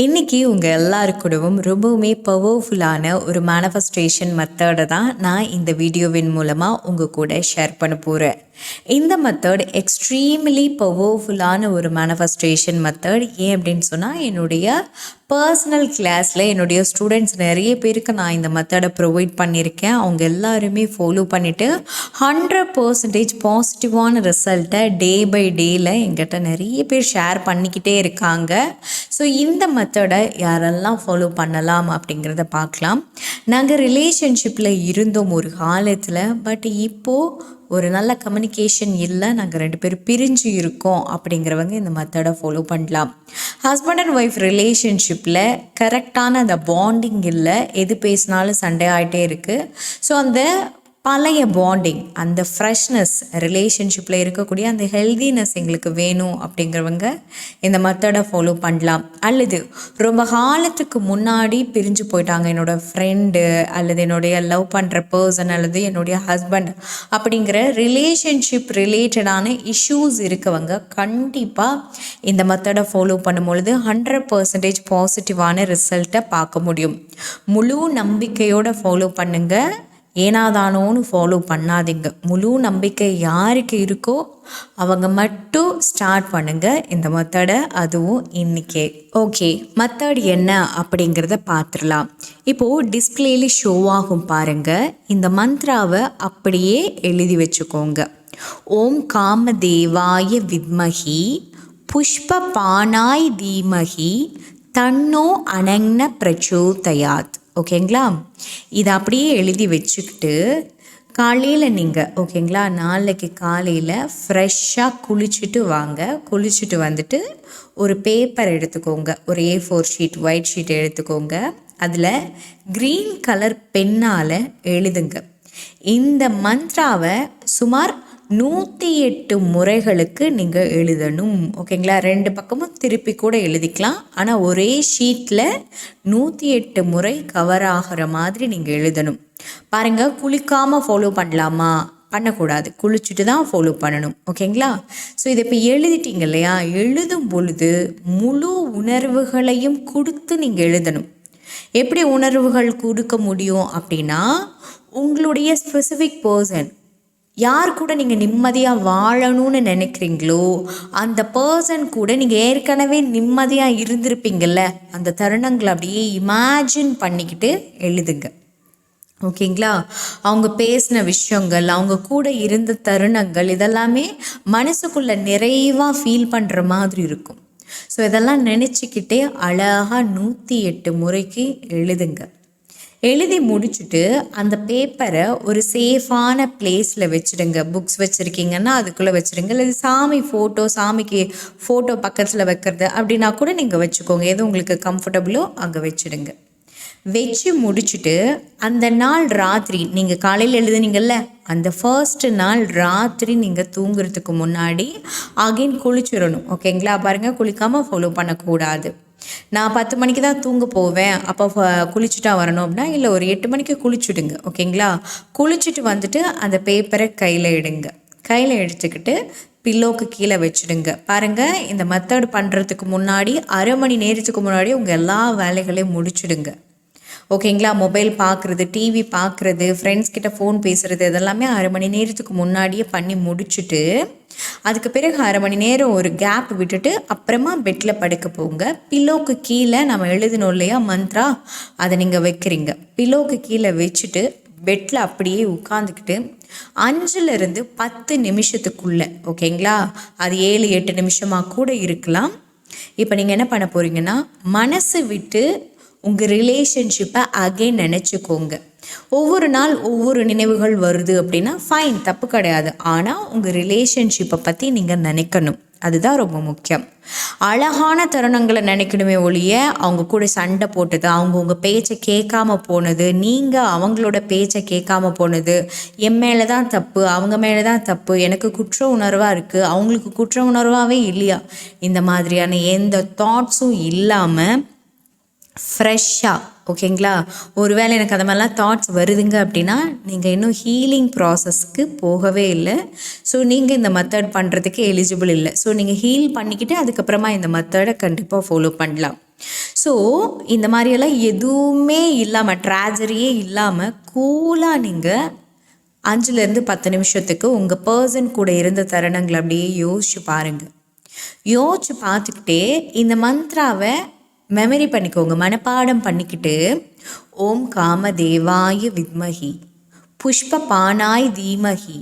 இன்றைக்கி உங்கள் எல்லாருக்கூடவும் ரொம்பவுமே பவர்ஃபுல்லான ஒரு மேனிஃபெஸ்டேஷன் மெத்தடை தான் நான் இந்த வீடியோவின் மூலமாக உங்கள் கூட ஷேர் பண்ண போகிறேன் இந்த மெத்தட் எக்ஸ்ட்ரீம்லி பவர்ஃபுல்லான ஒரு மேனிஃபெஸ்டேஷன் மெத்தட் ஏன் அப்படின்னு சொன்னால் என்னுடைய பர்சனல் கிளாஸில் என்னுடைய ஸ்டூடெண்ட்ஸ் நிறைய பேருக்கு நான் இந்த மெத்தடை ப்ரொவைட் பண்ணியிருக்கேன். அவங்க எல்லாருமே ஃபாலோ பண்ணிவிட்டு ஹண்ட்ரட் பர்சன்டேஜ் பாசிட்டிவான ரிசல்ட்டை டே பை டேயில் எங்கிட்ட நிறைய பேர் ஷேர் பண்ணிக்கிட்டே இருக்காங்க. ஸோ இந்த மெத்தடை யாரெல்லாம் ஃபாலோ பண்ணலாம் அப்படிங்கிறத பார்க்கலாம். நாங்கள் ரிலேஷன்ஷிப்பில் இருந்தோம் ஒரு காலத்தில் பட் இப்போது ஒரு நல்ல கம்யூனிகேஷன் இல்லை நாங்கள் ரெண்டு பேரும் பிரிஞ்சு இருக்கோம் அப்படிங்கிறவங்க இந்த மெத்தடை ஃபாலோ பண்ணலாம். ஹஸ்பண்ட் அண்ட் ஒய்ஃப் ரிலேஷன்ஷிப்பில் கரெக்டான அந்த பாண்டிங் இல்லை எது பேசினாலும் சண்டை ஆகிட்டே இருக்குது ஸோ அந்த பழைய பாண்டிங் அந்த ஃப்ரெஷ்னஸ் ரிலேஷன்ஷிப்பில் இருக்கக்கூடிய அந்த ஹெல்தினஸ் எங்களுக்கு வேணும் அப்படிங்கிறவங்க இந்த மெத்தடை ஃபாலோ பண்ணலாம். அல்லது ரொம்ப காலத்துக்கு முன்னாடி பிரிஞ்சு போயிட்டாங்க என்னோடய ஃப்ரெண்டு அல்லது என்னுடைய லவ் பண்ணுற பர்சன் அல்லது என்னுடைய ஹஸ்பண்ட் அப்படிங்கிற ரிலேஷன்ஷிப் ரிலேட்டடான இஷ்யூஸ் இருக்கவங்க கண்டிப்பாக இந்த மெத்தடை ஃபாலோ பண்ணும்பொழுது ஹண்ட்ரட் பர்சன்டேஜ் பாசிட்டிவான ரிசல்ட்டை பார்க்க முடியும். முழு நம்பிக்கையோடு ஃபாலோ பண்ணுங்கள் ஏனாதானோன்னு ஃபாலோ பண்ணாதீங்க. முழு நம்பிக்கை யாருக்கு இருக்கோ அவங்க மட்டும் ஸ்டார்ட் பண்ணுங்கள் இந்த மெத்தடை அதுவும் இன்றைக்கே ஓகே மெத்தட் என்ன அப்படிங்கிறத பார்த்துடலாம். இப்போது டிஸ்பிளேல ஷோ ஆகும் பாருங்கள் இந்த மந்த்ராவை அப்படியே எழுதி வச்சுக்கோங்க. ஓம் காமதேவாய வித்மகி புஷ்ப பானாய் தீமகி தன்னோ அனங்ன பிரச்சோதயாத். ஓகேங்களா? இதை அப்படியே எழுதி வச்சுக்கிட்டு காலையில் நீங்கள் ஓகேங்களா நாளைக்கு காலையில் ஃப்ரெஷ்ஷாக குளிச்சுட்டு வாங்க. குளிச்சுட்டு வந்துட்டு ஒரு பேப்பர் எடுத்துக்கோங்க. ஒரு A four sheet white sheet எடுத்துக்கோங்க. அதில் க்ரீன் கலர் பெண்ணால் எழுதுங்க. இந்த மந்த்ராவை சுமார் நூற்றி எட்டு முறைகளுக்கு நீங்கள் எழுதணும். ஓகேங்களா? ரெண்டு பக்கமும் திருப்பி கூட எழுதிக்கலாம். ஆனால் ஒரே ஷீட்டில் நூற்றி எட்டு முறை கவர் ஆகிற மாதிரி நீங்கள் எழுதணும். பாருங்கள் குளிக்காமல் ஃபாலோ பண்ணலாமா? பண்ணக்கூடாது. குளிச்சுட்டு தான் ஃபாலோ பண்ணணும். ஓகேங்களா? ஸோ இதை இப்போ எழுதிட்டீங்க இல்லையா? எழுதும் பொழுது முழு உணர்வுகளையும் கொடுத்து நீங்கள் எழுதணும். எப்படி உணர்வுகள் கொடுக்க முடியும் அப்படின்னா உங்களுடைய ஸ்பெசிஃபிக் பர்சன் யார் கூட நீங்கள் நிம்மதியாக வாழணும்னு நினைக்கிறீங்களோ அந்த பர்சன் கூட நீங்கள் ஏற்கனவே நிம்மதியாக இருந்திருப்பீங்கள்ல அந்த தருணங்களை அப்படியே இமேஜின் பண்ணிக்கிட்டு எழுதுங்க. ஓகேங்களா? அவங்க பேசின விஷயங்கள் அவங்க கூட இருந்த தருணங்கள் இதெல்லாமே மனசுக்குள்ளே நிறைவாக ஃபீல் பண்ணுற மாதிரி இருக்கும். ஸோ இதெல்லாம் நினச்சிக்கிட்டே அழகாக நூற்றி எட்டு முறைக்கு எழுதுங்க. எழுதி முடிச்சுட்டு அந்த பேப்பரை ஒரு சேஃபான பிளேஸில் வச்சுடுங்க. புக்ஸ் வச்சுருக்கீங்கன்னா அதுக்குள்ளே வச்சுருங்க இல்லை சாமி ஃபோட்டோ சாமிக்கு ஃபோட்டோ பக்கத்தில் வைக்கிறது அப்படின்னா கூட நீங்கள் வச்சுக்கோங்க. எது உங்களுக்கு கம்ஃபர்டபுளோ அங்கே வச்சுடுங்க. வச்சு முடிச்சுட்டு அந்த நாள் ராத்திரி நீங்கள் காலையில் எழுதுனீங்கல்ல அந்த ஃபர்ஸ்ட் நாள் ராத்திரி நீங்கள் தூங்குறதுக்கு முன்னாடி அகைன் குளிச்சிடணும். ஓகேங்களா பாருங்கள் குளிக்காமல் ஃபாலோ பண்ணக்கூடாது. நான் பத்து மணிக்கு தான் தூங்க போவேன். அப்போ குளிச்சுட்டா வரணும் அப்படின்னா இல்லை ஒரு எட்டு மணிக்கு குளிச்சுடுங்க. ஓகேங்களா? குளிச்சுட்டு வந்துட்டு அந்த பேப்பரை கையில் எடுங்க. கையில் எடுத்துக்கிட்டு பில்லோக்கு கீழே வச்சுடுங்க. பாருங்கள் இந்த மெத்தட் பண்ணுறதுக்கு முன்னாடி அரை மணி நேரத்துக்கு முன்னாடி உங்கள் எல்லா வேலைகளையும் முடிச்சுடுங்க. ஓகேங்களா? மொபைல் பார்க்குறது டிவி பார்க்குறது ஃப்ரெண்ட்ஸ் கிட்ட ஃபோன் பேசுகிறது இதெல்லாமே அரை மணி நேரத்துக்கு முன்னாடியே பண்ணி முடிச்சுட்டு அதுக்கு பிறகு அரை மணி நேரம் ஒரு கேப் விட்டுட்டு அப்புறமா பெட்டில் படுக்க போங்க. பில்லோக்கு கீழே நம்ம எழுதணும் இல்லையா? மந்த்ரா அதை நீங்கள் வைக்கிறீங்க. பில்லோக்கு கீழே வச்சுட்டு பெட்டில் அப்படியே உட்காந்துக்கிட்டு அஞ்சுலேருந்து பத்து நிமிஷத்துக்குள்ளே ஓகேங்களா? அது ஏழு எட்டு நிமிஷமாக கூட இருக்கலாம். இப்போ நீங்கள் என்ன பண்ண போகிறீங்கன்னா மனசு விட்டு உங்கள் ரிலேஷன்ஷிப்பை அகைன் நினச்சிக்கோங்க. ஒவ்வொரு நாள் ஒவ்வொரு நினைவுகள் வருது அப்படின்னா ஃபைன் தப்பு கிடையாது. ஆனால் உங்கள் ரிலேஷன்ஷிப்பை பற்றி நீங்கள் நினைக்கணும். அதுதான் ரொம்ப முக்கியம். அழகான தருணங்களை நினைக்கணுமே ஒழிய அவங்க கூட சண்டை போட்டது அவங்க உங்கள் பேச்சை கேட்காம போனது நீங்கள் அவங்களோட பேச்சை கேட்காம போனது என் மேலே தான் தப்பு அவங்க மேலே தான் தப்பு எனக்கு குற்ற உணர்வாக இருக்குது அவங்களுக்கு குற்ற உணர்வாகவே இல்லையா? இந்த மாதிரியான எந்த தாட்ஸும் இல்லாமல் ஃப்ரெஷ்ஷாக ஓகேங்களா ஒருவேளை எனக்கு அது மாதிரிலாம் தாட்ஸ் வருதுங்க அப்படின்னா நீங்கள் இன்னும் ஹீலிங் ப்ராசஸ்க்கு போகவே இல்லை. ஸோ நீங்கள் இந்த மெத்தட் பண்ணுறதுக்கு எலிஜிபிள் இல்லை. ஸோ நீங்கள் ஹீல் பண்ணிக்கிட்டு அதுக்கப்புறமா இந்த மெத்தடை கண்டிப்பாக ஃபாலோ பண்ணலாம். ஸோ இந்த மாதிரியெல்லாம் எதுவுமே இல்லாமல் ட்ராஜரியே இல்லாமல் கூலாக நீங்கள் அஞ்சுலேருந்து பத்து நிமிஷத்துக்கு உங்கள் பர்சன் கூட இருந்த தருணங்களை அப்படியே யோசிச்சு பாருங்கள் யோசிச்சு பார்த்துக்கிட்டே இந்த மந்த்ராவை மெமரி பண்ணிக்கோங்க. மனப்பாடம் பண்ணிக்கிட்டு ஓம் காம தேவாய வித்மஹி புஷ்ப பானாய் தீமஹி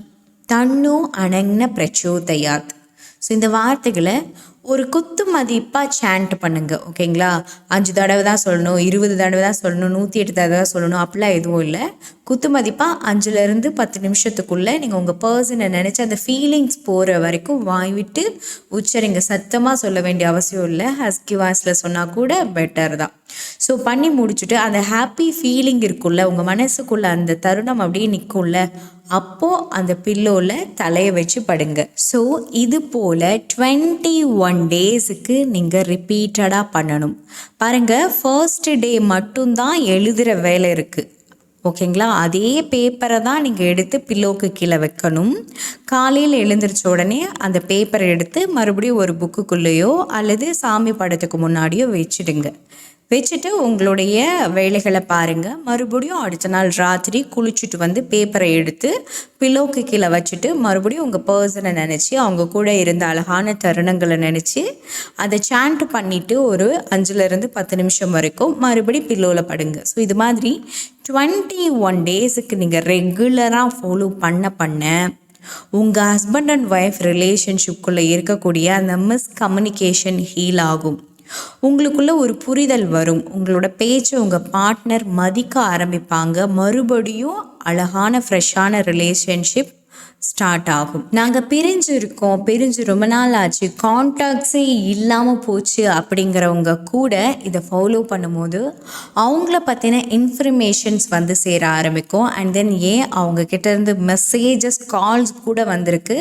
தன்னு அனங்ன பிரச்சோதயாத். ஸோ இந்த வார்த்தைகளை ஒரு குத்து மதிப்பாக சேண்ட் பண்ணுங்கள் ஓகேங்களா அஞ்சு தடவை தான் சொல்லணும் இருபது தடவை தான் சொல்லணும் நூற்றி எட்டு தடவை தான் சொல்லணும் அப்படிலாம் எதுவும் இல்லை. குத்து மதிப்பாக அஞ்சுலேருந்து பத்து நிமிஷத்துக்குள்ளே நீங்கள் உங்கள் பர்சனை நினச்சி அந்த ஃபீலிங்ஸ் போகிற வரைக்கும் வாங்கிட்டு உச்சரிங்க. சத்தமாக சொல்ல வேண்டிய அவசியம் இல்லை. ஹஸ்கி வாய்ஸில் சொன்னால் கூட பெட்டர் தான். ஸோ பண்ணி முடிச்சுட்டு அந்த ஹாப்பி ஃபீலிங் இருக்குல்ல உங்கள் மனசுக்குள்ளே அந்த தருணம் அப்படியே நிற்கும்ல அப்போது அந்த பில்லோவில் தலையை வச்சு படுங்க. ஸோ இது போல் டுவெண்ட்டி ஒன் டேஸுக்கு நீங்கள் ரிப்பீட்டடாக பண்ணணும். பாருங்கள் ஃபர்ஸ்ட் டே மட்டும்தான் எழுதுகிற வேலை இருக்குது ஓகேங்களா? அதே பேப்பரை தான் நீங்கள் எடுத்து பில்லோக்கு கீழே வைக்கணும். காலையில் எழுந்திரிச்ச உடனே அந்த பேப்பரை எடுத்து மறுபடியும் ஒரு புக்குக்குள்ளேயோ அல்லது சாமி படத்துக்கு முன்னாடியோ வச்சுடுங்க. வச்சுட்டு உங்களுடைய வேலைகளை பாருங்கள் மறுபடியும் அடுத்த நாள் ராத்திரி குளிச்சுட்டு வந்து பேப்பரை எடுத்து பிலோக்கு கீழே வச்சுட்டு மறுபடியும் உங்கள் பர்சனை நினச்சி அவங்க கூட இருந்த அழகான தருணங்களை நினச்சி அதை சாண்ட் பண்ணிவிட்டு ஒரு அஞ்சுலேருந்து பத்து நிமிஷம் வரைக்கும் மறுபடியும் பில்லோவில் படுங்க. ஸோ இது மாதிரி டுவெண்ட்டி ஒன் டேஸுக்கு நீங்கள் ரெகுலராக ஃபாலோ பண்ண பண்ண உங்கள் ஹஸ்பண்ட் அண்ட் ஒய்ஃப் ரிலேஷன்ஷிப்குள்ளே இருக்கக்கூடிய அந்த மிஸ்கம்யூனிகேஷன் ஹீல் ஆகும். உங்களுக்குள்ள ஒரு புரிதல் வரும். உங்களோட பேச்சை உங்கள் பார்ட்னர் மதிக்க ஆரம்பிப்பாங்க. மறுபடியும் அழகான ஃப்ரெஷ்ஷான ரிலேஷன்ஷிப் ஸ்டார்ட் ஆகும். நாங்கள் பிரிஞ்சு இருக்கோம். பிரிஞ்சு ரொம்ப நாள் ஆச்சு. கான்டாக்ட்ஸே இல்லாமல் போச்சு அப்படிங்கிறவங்க கூட இதை ஃபாலோ பண்ணும்போது அவங்கள பற்றின இன்ஃபர்மேஷன்ஸ் வந்து சேர ஆரம்பிக்கும். அண்ட் தென் ஏன் அவங்க கிட்டேருந்து மெசேஜஸ் கால்ஸ் கூட வந்திருக்கு.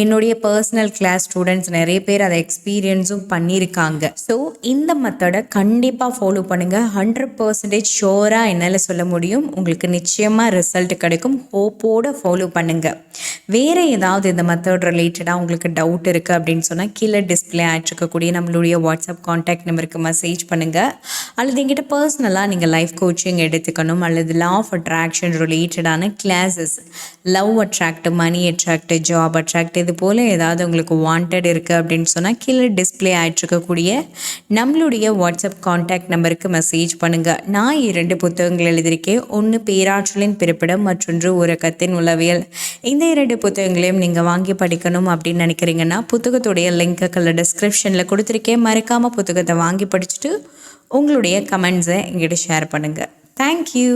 என்னுடைய பர்சனல் கிளாஸ் ஸ்டூடெண்ட்ஸ் நிறைய பேர் அதை எக்ஸ்பீரியன்ஸும் பண்ணியிருக்காங்க. ஸோ இந்த மெத்தடை கண்டிப்பாக ஃபாலோ பண்ணுங்கள் ஹண்ட்ரட் பர்சன்டேஜ் ஷோராக என்னால் சொல்ல முடியும். உங்களுக்கு நிச்சயமாக ரிசல்ட் கிடைக்கும். ஹோப்போடு ஃபாலோ பண்ணுங்கள் வேறு ஏதாவது இந்த மெத்தட் ரிலேட்டடாக உங்களுக்கு டவுட் இருக்குது அப்படின்னு சொன்னால் கீழே டிஸ்பிளே ஆகிட்ருக்கக்கூடிய நம்மளுடைய வாட்ஸ்அப் காண்டாக்ட் நம்பருக்கு மெசேஜ் பண்ணுங்கள் அல்லது எங்கிட்ட பர்சனலாக நீங்கள் லைஃப் கோச்சிங் எடுத்துக்கணும். அல்லது லா ஆஃப் அட்ராக்ஷன் ரிலேட்டடான classes love attract money attract job attract இது போல் ஏதாவது உங்களுக்கு வாண்டட் இருக்குது அப்படின்னு சொன்னால் கீழே டிஸ்பிளே ஆகிட்ருக்கக்கூடிய நம்மளுடைய வாட்ஸ்அப் காண்டாக்ட் நம்பருக்கு மெசேஜ் பண்ணுங்கள் நான் இரண்டு புத்தகங்கள் எழுதியிருக்கேன். ஒன்று பேராற்றலின் பிறப்பிடம் மற்றொன்று உறக்கத்தின் உளவியல். இந்த இரண்டு புத்தகங்களையும் நீங்கள் வாங்கி படிக்கணும் அப்படின்னு நினைக்கிறீங்கன்னா புத்தகத்துடைய லிங்க்குகளை டிஸ்கிரிப்ஷனில் கொடுத்துருக்கேன். மறக்காமல் புத்தகத்தை வாங்கி படிச்சுட்டு உங்களுடைய கமெண்ட்ஸை எங்கிட்ட ஷேர் பண்ணுங்கள் தேங்க்யூ